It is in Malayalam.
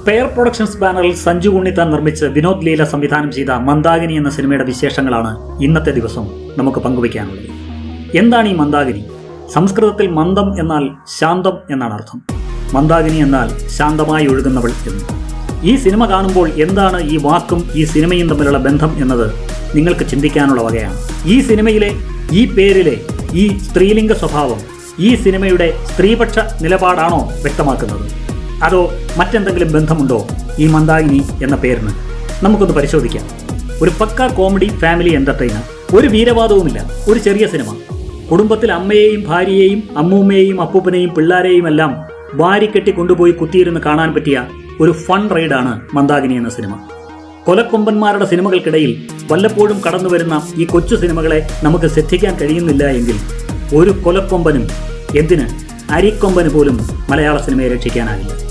സ്പെയർ പ്രൊഡക്ഷൻസ് ബാനറിൽ സഞ്ജു ഉണ്ണിത്താൻ നിർമ്മിച്ച് വിനോദ് ലീല സംവിധാനം ചെയ്ത മന്ദാകിനി എന്ന സിനിമയുടെ വിശേഷങ്ങളാണ് ഇന്നത്തെ ദിവസം നമുക്ക് പങ്കുവയ്ക്കാനുള്ളത്. എന്താണ് ഈ മന്ദാകിനി സംസ്കൃതത്തിൽ മന്ദം എന്നാൽ ശാന്തം എന്നാണ് അർത്ഥം. മന്ദാകിനി എന്നാൽ ശാന്തമായി ഒഴുകുന്നവൾ എന്ന്. ഈ സിനിമ കാണുമ്പോൾ എന്താണ് ഈ വാക്കും ഈ സിനിമയും തമ്മിലുള്ള ബന്ധം എന്നത് നിങ്ങൾക്ക് ചിന്തിക്കാനുള്ള വകയാണ്. ഈ സിനിമയിലെ ഈ പേരിലെ ഈ സ്ത്രീലിംഗ സ്വഭാവം ഈ സിനിമയുടെ സ്ത്രീപക്ഷ നിലപാടാണോ വ്യക്തമാക്കുന്നത്? അതോ മറ്റെന്തെങ്കിലും ബന്ധമുണ്ടോ? ഈ മന്ദാകിനി എന്ന പേരിന്. നമുക്കൊന്ന് പരിശോധിക്കാം. ഒരു പക്ക കോമഡി ഫാമിലി എന്റർടൈനർ. ഒരു വീരവാദവുമില്ല. ഒരു ചെറിയ സിനിമ. കുടുംബത്തിൽ അമ്മയെയും ഭാര്യയെയും അമ്മൂമ്മയെയും അപ്പൂപ്പനെയും പിള്ളാരെയും എല്ലാം വാരിക്കെട്ടി കൊണ്ടുപോയി കുത്തിയിരുന്ന് കാണാൻ പറ്റിയ ഒരു ഫൺ റൈഡാണ് മന്ദാകിനി എന്ന സിനിമ. കൊലക്കൊമ്പന്മാരുടെ സിനിമകൾക്കിടയിൽ വല്ലപ്പോഴും കടന്നു വരുന്ന ഈ കൊച്ചു സിനിമകളെ നമുക്ക് ശ്രദ്ധിക്കാൻ കഴിയുന്നില്ല എങ്കിൽ ഒരു കൊലക്കൊമ്പനും എന്തിന് അരിക്കൊമ്പന് പോലും മലയാള സിനിമയെ രക്ഷിക്കാനാകില്ല.